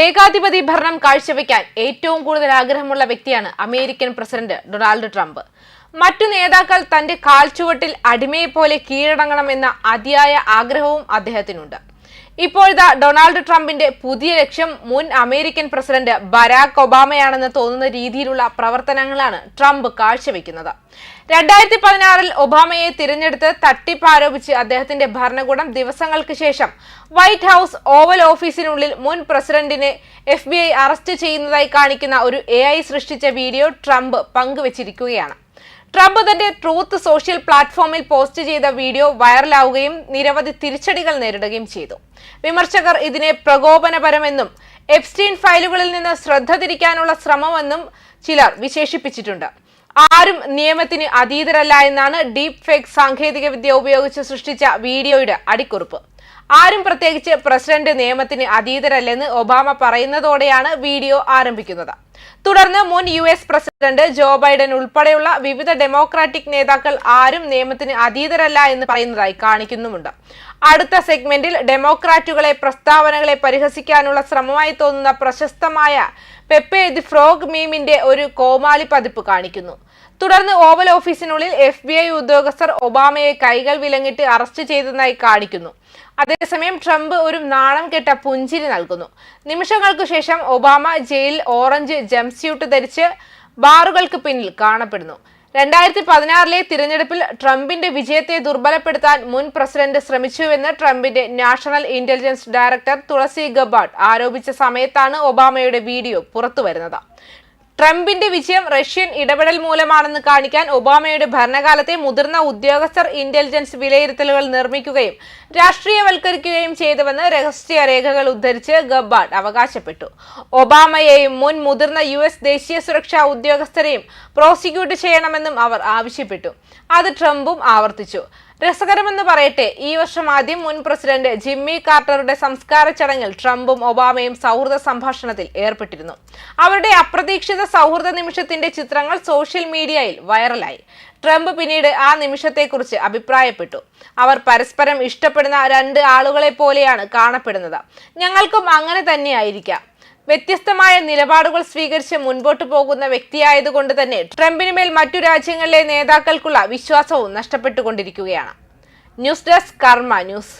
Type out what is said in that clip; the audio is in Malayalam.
ഏകാധിപതി ഭരണം കാഴ്ചവെക്കാൻ ഏറ്റവും കൂടുതൽ ആഗ്രഹമുള്ള വ്യക്തിയാണ് അമേരിക്കൻ പ്രസിഡന്റ് ഡൊണാൾഡ് ട്രംപ്. മറ്റു നേതാക്കൾ തന്റെ കാൽച്ചുവട്ടിൽ അടിമയെപ്പോലെ കീഴടങ്ങണമെന്ന അതിയായ ആഗ്രഹവും അദ്ദേഹത്തിനുണ്ട്. ഇപ്പോഴത്തെ ഡൊണാൾഡ് ട്രംപിന്റെ പുതിയ ലക്ഷ്യം മുൻ അമേരിക്കൻ പ്രസിഡന്റ് ബരാക് ഒബാമയാണെന്ന് തോന്നുന്ന രീതിയിലുള്ള പ്രവർത്തനങ്ങളാണ് ട്രംപ് കാഴ്ചവെക്കുന്നത്. രണ്ടായിരത്തി പതിനാറിൽ ഒബാമയെ തിരഞ്ഞെടുത്ത് തട്ടിപ്പ് ആരോപിച്ച് അദ്ദേഹത്തിന്റെ ഭരണകൂടം ദിവസങ്ങൾക്ക് ശേഷം വൈറ്റ് ഹൗസ് ഓവൽ ഓഫീസിനുള്ളിൽ മുൻ പ്രസിഡന്റിനെ എഫ് ബി ഐ അറസ്റ്റ് ചെയ്യുന്നതായി കാണിക്കുന്ന ഒരു എ സൃഷ്ടിച്ച വീഡിയോ ട്രംപ് പങ്കുവച്ചിരിക്കുകയാണ്. ട്രംപ് തന്റെ ട്രൂത്ത് സോഷ്യൽ പ്ലാറ്റ്ഫോമിൽ പോസ്റ്റ് ചെയ്ത വീഡിയോ വൈറലാവുകയും നിരവധി തിരിച്ചടികൾ നേരിടുകയും ചെയ്തു. വിമർശകർ ഇതിനെ പ്രകോപനപരമെന്നും എപ്സ്റ്റീൻ ഫയലുകളിൽ നിന്ന് ശ്രദ്ധ തിരിക്കാനുള്ള ശ്രമമെന്നും ചിലർ വിശേഷിപ്പിച്ചിട്ടുണ്ട്. ആരും നിയമത്തിന് അതീതരല്ല എന്നാണ് ഡീപ് ഫേക്ക് സാങ്കേതികവിദ്യ ഉപയോഗിച്ച് സൃഷ്ടിച്ച വീഡിയോയുടെ അടിക്കുറിപ്പ്. ആരും പ്രത്യേകിച്ച് പ്രസിഡന്റ് നിയമത്തിന് അതീതരല്ലെന്ന് ഒബാമ പറയുന്നതോടെയാണ് വീഡിയോ ആരംഭിക്കുന്നത്. തുടർന്ന് മുൻ U S president Joe Biden ഉൾപ്പെടെയുള്ള വിവിധ ഡെമോക്രാറ്റിക് നേതാക്കൾ ആരും നിയമത്തിന് അതീതരല്ല എന്ന് പറയുന്നതായി കാണിക്കുന്നുമുണ്ട്. അടുത്ത സെഗ്മെന്റിൽ ഡെമോക്രാറ്റുകളെ പ്രസ്താവനകളെ പരിഹസിക്കാനുള്ള ശ്രമമായി തോന്നുന്ന പ്രശസ്തമായ പെപ്പെ ദി ഫ്രോഗ് മീമിന്റെ ഒരു കോമാളി പതിപ്പ് കാണിക്കുന്നു. തുടർന്ന് ഓവൽ ഓഫീസിനുള്ളിൽ എഫ് ബി ഐ ഉദ്യോഗസ്ഥർ ഒബാമയെ കൈകൾ വിലങ്ങിട്ട് അറസ്റ്റ് ചെയ്തതായി കാണിക്കുന്നു. അതേസമയം ട്രംപ് ഒരു നാണം കെട്ട പുഞ്ചിരി നൽകുന്നു. നിമിഷങ്ങൾക്കു ശേഷം ഒബാമ ജയിലിൽ ഓറഞ്ച് ജംസ്യൂട്ട് ധരിച്ച് ബാറുകൾക്ക് പിന്നിൽ കാണപ്പെടുന്നു. രണ്ടായിരത്തി പതിനാറിലെ തിരഞ്ഞെടുപ്പിൽ ട്രംപിന്റെ വിജയത്തെ ദുർബലപ്പെടുത്താൻ മുൻ പ്രസിഡന്റ് ശ്രമിച്ചുവെന്ന് ട്രംപിന്റെ national intelligence director Tulsi Gabbard ആരോപിച്ച സമയത്താണ് ഒബാമയുടെ വീഡിയോ പുറത്തുവരുന്നത്. ട്രംപിന്റെ വിജയം റഷ്യൻ ഇടപെടൽ മൂലമാണെന്ന് കാണിക്കാൻ ഒബാമയുടെ ഭരണകാലത്തെ മുതിർന്ന ഉദ്യോഗസ്ഥർ ഇന്റലിജൻസ് വിലയിരുത്തലുകൾ നിർമ്മിക്കുകയും രാഷ്ട്രീയവൽക്കരിക്കുകയും ചെയ്തുവെന്ന് രഹസ്യ രേഖകൾ ഉദ്ധരിച്ച് ഗബ്ബാർഡ് അവകാശപ്പെട്ടു. ഒബാമയെയും മുൻ മുതിർന്ന യു എസ് ദേശീയ സുരക്ഷാ ഉദ്യോഗസ്ഥരെയും പ്രോസിക്യൂട്ട് ചെയ്യണമെന്നും അവർ ആവശ്യപ്പെട്ടു. അത് ട്രംപും ആവർത്തിച്ചു. രസകരമെന്ന് പറയട്ടെ ഈ വർഷം ആദ്യം മുൻ പ്രസിഡന്റ് ജിമ്മി കാർട്ടറുടെ സംസ്കാര ചടങ്ങിൽ ട്രംപും ഒബാമയും സൗഹൃദ സംഭാഷണത്തിൽ ഏർപ്പെട്ടിരുന്നു. അവരുടെ അപ്രതീക്ഷിത സൗഹൃദ നിമിഷത്തിന്റെ ചിത്രങ്ങൾ സോഷ്യൽ മീഡിയയിൽ വൈറലായി. ട്രംപ് പിന്നീട് ആ നിമിഷത്തെക്കുറിച്ച് അഭിപ്രായപ്പെട്ടു. അവർ പരസ്പരം ഇഷ്ടപ്പെടുന്ന രണ്ട് ആളുകളെ പോലെയാണ് കാണപ്പെടുന്നത്. ഞങ്ങൾക്കും അങ്ങനെ തന്നെയായിരിക്കാം. വ്യത്യസ്തമായ നിലപാടുകൾ സ്വീകരിച്ച് മുൻപോട്ട് പോകുന്ന വ്യക്തിയായതുകൊണ്ട് തന്നെ ട്രംപിന് മേൽ മറ്റു രാജ്യങ്ങളിലെ നേതാക്കൾക്കുള്ള വിശ്വാസവും നഷ്ടപ്പെട്ടുകൊണ്ടിരിക്കുകയാണ്. News desk Karma news.